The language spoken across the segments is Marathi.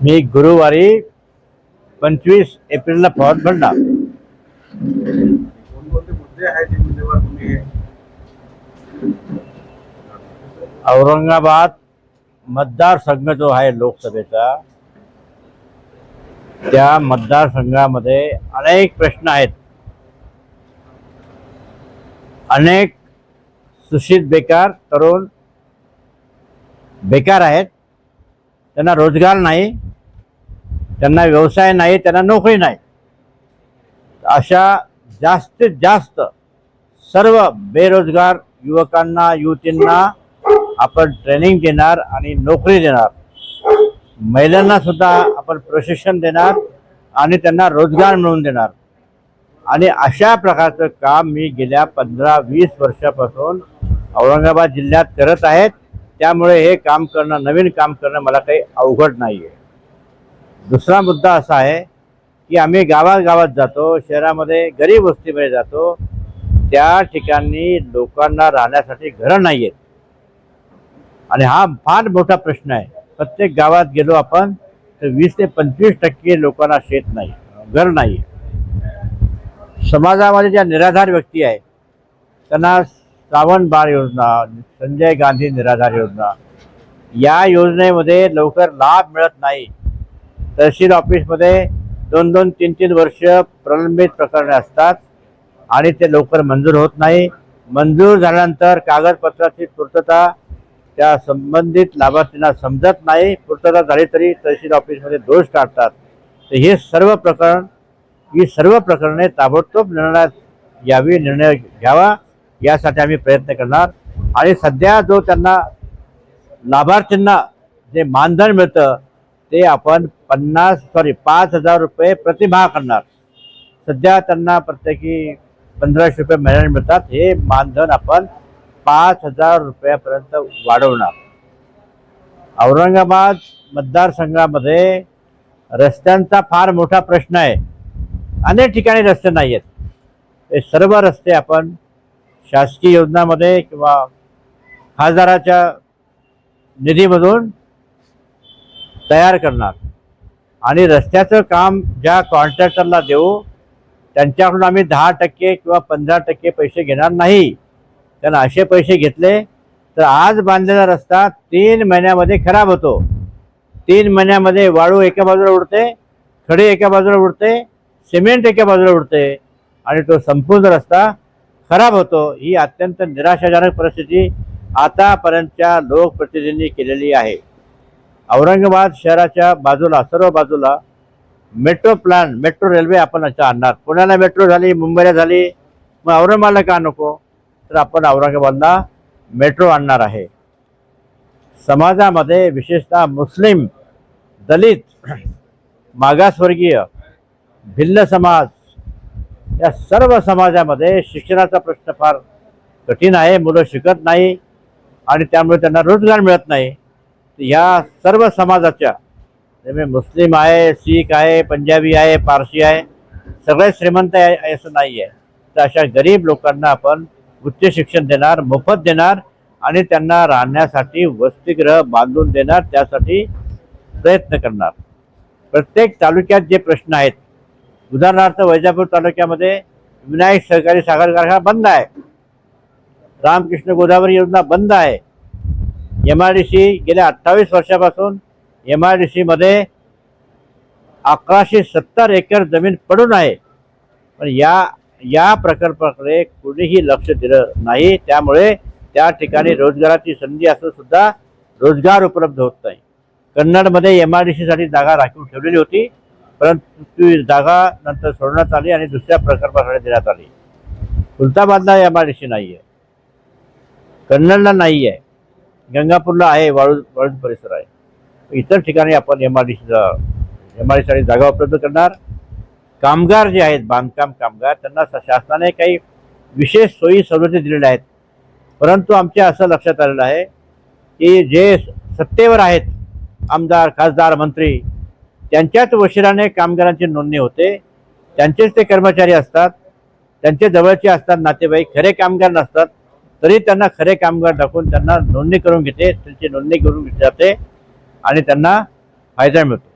मी गुरुवारी पंचवीस एप्रिलला फॉर्म तुम्ही औरंगाबाद मतदारसंघ जो आहे लोकसभेचा त्या मतदारसंघामध्ये अनेक प्रश्न आहेत. अनेक सुशिक्षित बेकार तरुण बेकार आहेत. त्यांना रोजगार नाही. त्यांना व्यवसाय नाही त्यांना नोकरी नाही. अशा जास्तीत जास्त सर्व बेरोजगार युवकांना युवतींना आपण ट्रेनिंग देणार आणि नोकरी देणार. महिलांना सुद्धा आपण प्रशिक्षण देणार आणि त्यांना रोजगार मिळवून देणार. आणि अशा प्रकारचं काम मी गेल्या पंधरा वीस वर्षापासून औरंगाबाद जिल्ह्यात करत आहेत. त्यामुळे हे काम करणं नवीन काम करणं मला काही अवघड नाही आहे दुसरा मुद्दा असा आहे की आम्ही गावागावात जातो शहरामध्ये गरीब वस्तीमध्ये जातो त्या ठिकाणी लोकांना राहण्यासाठी घरं नाही आहेत आणि हा फार मोठा प्रश्न आहे. प्रत्येक गावात गेलो आपण तर वीस ते पंचवीस टक्के लोकांना शेत नाही घर नाही. समाजामध्ये ज्या निराधार व्यक्ती आहे त्यांना श्रावण बाळ योजना संजय गांधी निराधार योजना या योजनेमध्ये लवकर लाभ मिळत नाही. तहसील ऑफिसमध्ये दोन दोन तीन तीन वर्ष प्रलंबित प्रकरणे असतात आणि ते लवकर मंजूर होत नाही. मंजूर झाल्यानंतर कागदपत्राची पूर्तता त्या संबंधित लाभार्थींना समजत नाही. पूर्तता झाली तरी तहसील ऑफिसमध्ये दोष काढतात. तर हे सर्व प्रकरण ही सर्व प्रकरणे ताबडतोब निर्णयात यावी निर्णय घ्यावा यासाठी आम्ही प्रयत्न करणार. आणि सध्या जो त्यांना लाभार्थींना जे मानधन मिळतं ते आपण पन्नास सॉरी पाच हजार रुपये प्रतिभा करणार. सध्या त्यांना प्रत्येकी पंधराशे रुपये महिन्याने मिळतात. हे मानधन आपण पाच हजार रुपयापर्यंत वाढवणार. औरंगाबाद मतदारसंघामध्ये रस्त्यांचा फार मोठा प्रश्न आहे. अनेक ठिकाणी रस्ते नाही आहेत हे सर्व रस्ते आपण शासकीय योजनामध्ये किंवा खासदाराच्या निधीमधून तयार करणार. आणि रस्त्याचं काम ज्या कॉन्ट्रॅक्टरला देऊ त्यांच्याकडून आम्ही दहा टक्के किंवा पंधरा टक्के पैसे घेणार नाही. कारण असे पैसे घेतले तर आज बांधलेला रस्ता तीन महिन्यामध्ये खराब होतो. तीन महिन्यामध्ये वाळू एका बाजूला उडते खडे एका बाजूला उडते सिमेंट एका बाजूला उडते आणि तो संपूर्ण रस्ता खराब होतो. ही अत्यंत निराशाजनक परिस्थिती आतापर्यंतच्या लोकप्रतिनिधींनी केलेली आहे. औरंगाबाद शहराच्या बाजूला सर्व बाजूला मेट्रो प्लॅन मेट्रो रेल्वे आपण अशा आणणार. पुण्याला मेट्रो झाली मुंबईला झाली मग औरंगाबादला का नको? तर आपण औरंगाबादला मेट्रो आणणार आहे. समाजामध्ये विशेषतः मुस्लिम दलित मागासवर्गीय भिल्ल समाज या सर्व समाजामध्ये शिक्षणाचा प्रश्न फार कठीण आहे. मुलं शिकत नाही आणि त्यामुळे त्यांना रोजगार मिळत नाही. या सर्व समाजाच्या त्यामुळे मुस्लिम आहे शीख आहे पंजाबी आहे पारसी आहे सगळे श्रीमंत आहे असं नाही आहे. तर अशा गरीब लोकांना आपण उच्च शिक्षण देणार मोफत देणार आणि त्यांना राहण्यासाठी वसतिगृह बांधून देणार त्यासाठी प्रयत्न करणार. प्रत्येक तालुक्यात जे प्रश्न आहेत उदाहरणार्थ वैजापूर तालुक्यामध्ये विनायक सहकारी साखर कारखाना बंद आहे. रामकृष्ण गोदावरी योजना बंद आहे. एम आय डी सी गेल्या अठ्ठावीस वर्षापासून एम आय डी सीमध्ये अकराशे सत्तर एकर जमीन पडून आहे. पण या या प्रकल्पाकडे कुणीही लक्ष दिलं नाही. त्यामुळे त्या ठिकाणी रोजगाराची संधी असून सुद्धा रोजगार उपलब्ध होत नाही. कन्नडमध्ये एम आय डी सीसाठी जागा राखून ठेवलेली होती. परंतु ती जागा नंतर सोडण्यात आली आणि दुसऱ्या प्रकल्पाकडे देण्यात आली. खुलताबादला एम आय डी सी नाही आहे कन्नडला नाही आहे गंगापूरला आहे वाळू वाळूज परिसर आहे. इतर ठिकाणी आपण एम आय डी सीचा एम आय डी सीसाठी जागा उपलब्ध करणार. कामगार जे आहेत बांधकाम कामगार त्यांना स- शासनाने काही विशेष सोयी सवलती दिलेल्या आहेत. परंतु आमच्या असं लक्षात आलेलं आहे की जे सत्तेवर आहेत आमदार खासदार मंत्री त्यांच्याच वशिराने कामगारांची नोंदणी होते. त्यांचेच ते कर्मचारी असतात. त्यांचे जवळचे असतात नातेवाईक खरे कामगार नसतात. तरी त्यांना खरे कामगार दाखवून त्यांना नोंदणी करून घेते त्यांची नोंदणी करून घेतली जाते आणि त्यांना फायदा मिळतो.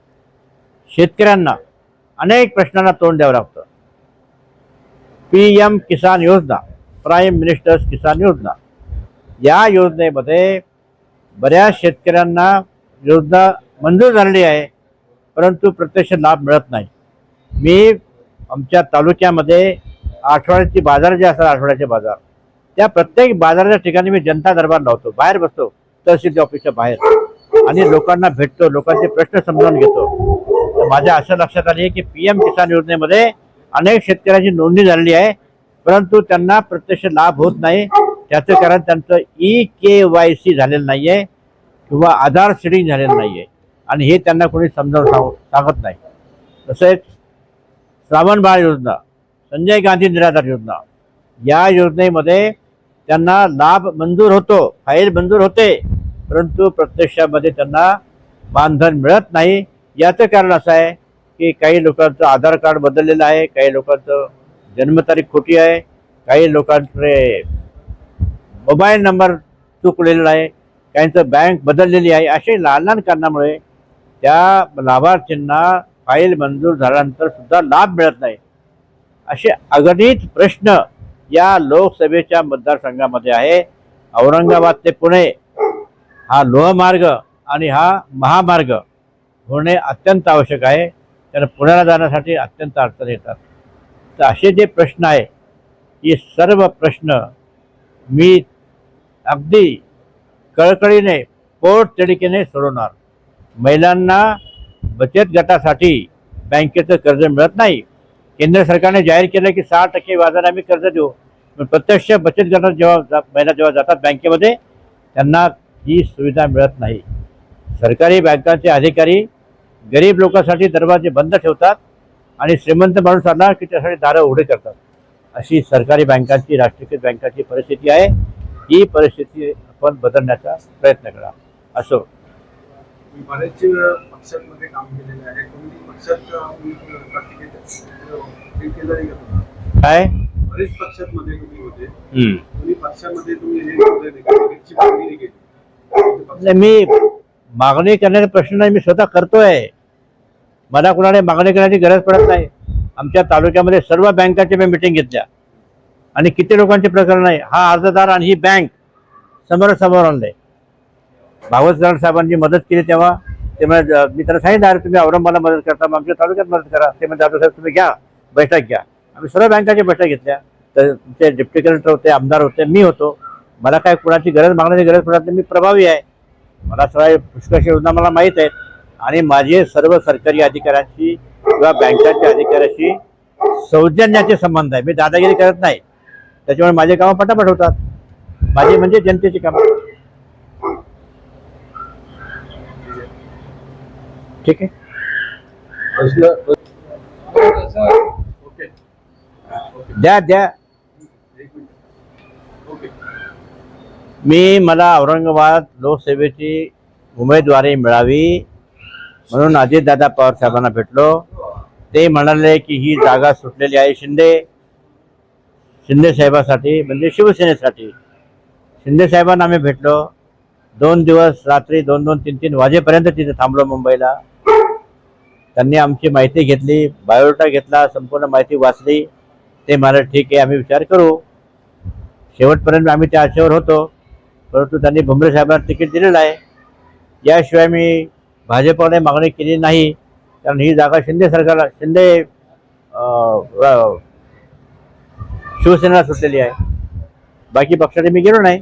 शेतकऱ्यांना अनेक प्रश्नांना तोंड द्यावं लागतं. पी एम किसान योजना प्राईम मिनिस्टर्स किसान योजना. या योजनेमध्ये बऱ्याच शेतकऱ्यांना योजना मंजूर झालेली आहे परंतु प्रत्यक्ष लाभ मिळत नाही. मी आमच्या तालुक्यामध्ये आठवड्याची बाजार जे असतात आठवड्याचे बाजार त्या प्रत्येक बाजाराच्या ठिकाणी मी जनता दरबार लावतो. बाहेर बसतो तहसील ऑफिसच्या बाहेर. आणि लोकांना भेटतो लोकांचे प्रश्न समजावून घेतो. तर माझ्या असं लक्षात आले की पी एम किसान योजनेमध्ये अनेक शेतकऱ्यांची नोंदणी झालेली आहे परंतु त्यांना प्रत्यक्ष लाभ होत नाही. त्याचं कारण त्यांचं ई के वाय सी झालेलं नाही आहे किंवा आधार सीडिंग झालेलं नाही आहे आणि हे त्यांना कोणी समजावून सांग सांगत नाही. तसेच श्रावण बाळ योजना संजय गांधी निराधार योजना या योजनेमध्ये त्यांना लाभ मंजूर होतो फाईल मंजूर होते. परंतु प्रत्यक्षामध्ये त्यांना मानधन मिळत नाही. याचं कारण असं आहे की काही लोकांचं आधार कार्ड बदललेलं आहे काही लोकांचं जन्मतारीख खोटी आहे काही लोकांचे मोबाईल नंबर चुकलेला आहे काहींचं बँक बदललेली आहे. असे लहान लहान कारणामुळे त्या लाभार्थींना फाईल मंजूर झाल्यानंतर सुद्धा लाभ मिळत नाही. असे अगणित प्रश्न या लोकसभेच्या मतदारसंघामध्ये आहे. औरंगाबाद ते पुणे हा लोहमार्ग आणि हा महामार्ग होणे अत्यंत आवश्यक आहे. कारण पुण्याला जाण्यासाठी अत्यंत अडचण येतात. तर असे जे प्रश्न आहे हे सर्व प्रश्न मी अगदी कळकळीने पोट सोडवणार. महिलांना बचत गटासाठी बँकेचं कर्ज मिळत नाही. केंद्र सरकारने जाहीर केलं की सहा टक्के व्याजाने आम्ही कर्ज देऊ. पण प्रत्यक्ष बचत गटात जेव्हा जा- महिला जेव्हा जातात बँकेमध्ये त्यांना ही सुविधा मिळत नाही. सरकारी बँकांचे अधिकारी गरीब लोकांसाठी दरवाजे बंद ठेवतात आणि श्रीमंत माणूस आला की त्यासाठी दारं उघडे करतात. अशी सरकारी बँकांची राष्ट्रीयकृत बँकांची परिस्थिती आहे. ही परिस्थिती आपण बदलण्याचा प्रयत्न करा. असो. मी पक्षांमध्ये काम केलेलं आहे. पक्षात? काय? बरेच पक्षांमध्ये तुम्ही होते. पक्षामध्ये तुम्ही मागणी केली. मी मागणी करण्याचा प्रश्न नाही मी स्वतः करतोय. मला कुणाला मागणी करण्याची गरज पडत नाही. आमच्या तालुक्यामध्ये सर्व बँकांची मी मिटिंग घेतल्या. आणि किती लोकांचे प्रकरण आहे? हा अर्जदार आणि ही बँक समोरासमोर आणलंय. भागवत कराड साहेबांनी मदत केली तेव्हा. ते म्हणजे मी त्यांना सांगितलं अरे तुम्ही औरंगाबादला मदत करता मग आमच्या तालुक्यात मदत करा. ते म्हणजे साहेब तुम्ही घ्या बैठक घ्या. आम्ही सर्व बँकाच्या बैठक घेतल्या. तर ते डिप्टी कलेक्टर होते आमदार होते मी होतो. मला काय कुणाची गरज मागण्याची गरज पडत नाही मी प्रभावी आहे. मला सगळ्या पुष्कळशी योजना मला माहीत आहेत. आणि माझे सर्व सरकारी अधिकाऱ्यांशी किंवा बँकांच्या अधिकाऱ्याशी सौजन्याचे संबंध आहे. मी दादागिरी करत नाही. त्याच्यामुळे माझे कामं पटापट होतात. माझी म्हणजे जनतेची कामं. ठीक आहे. ओके. द्या द्या. मी मला औरंगाबाद लोकसभेची उमेदवारी मिळावी म्हणून अजितदादा पवार साहेबांना भेटलो. ते म्हणाले की ही जागा सुटलेली आहे. शिंदे शिंदे साहेबासाठी म्हणजे शिवसेनेसाठी. शिंदे साहेबांना आम्ही भेटलो. दोन दिवस रात्री दोन दोन तीन तीन वाजेपर्यंत तिथे थांबलो मुंबईला. त्यांनी आमची माहिती घेतली बायोडेटा घेतला संपूर्ण माहिती वाचली. ते मला ठीक आहे आम्ही विचार करू. शेवटपर्यंत आम्ही त्या आशेवर होतो परंतु त्यांनी भुमरे साहेबांना तिकीट दिलेलं आहे. याशिवाय मी भाजपने मागणी केली नाही कारण ही जागा शिंदे सरकारला शिंदे शिवसेनेला सुटलेली आहे. बाकी पक्षाने मी गेलो नाही.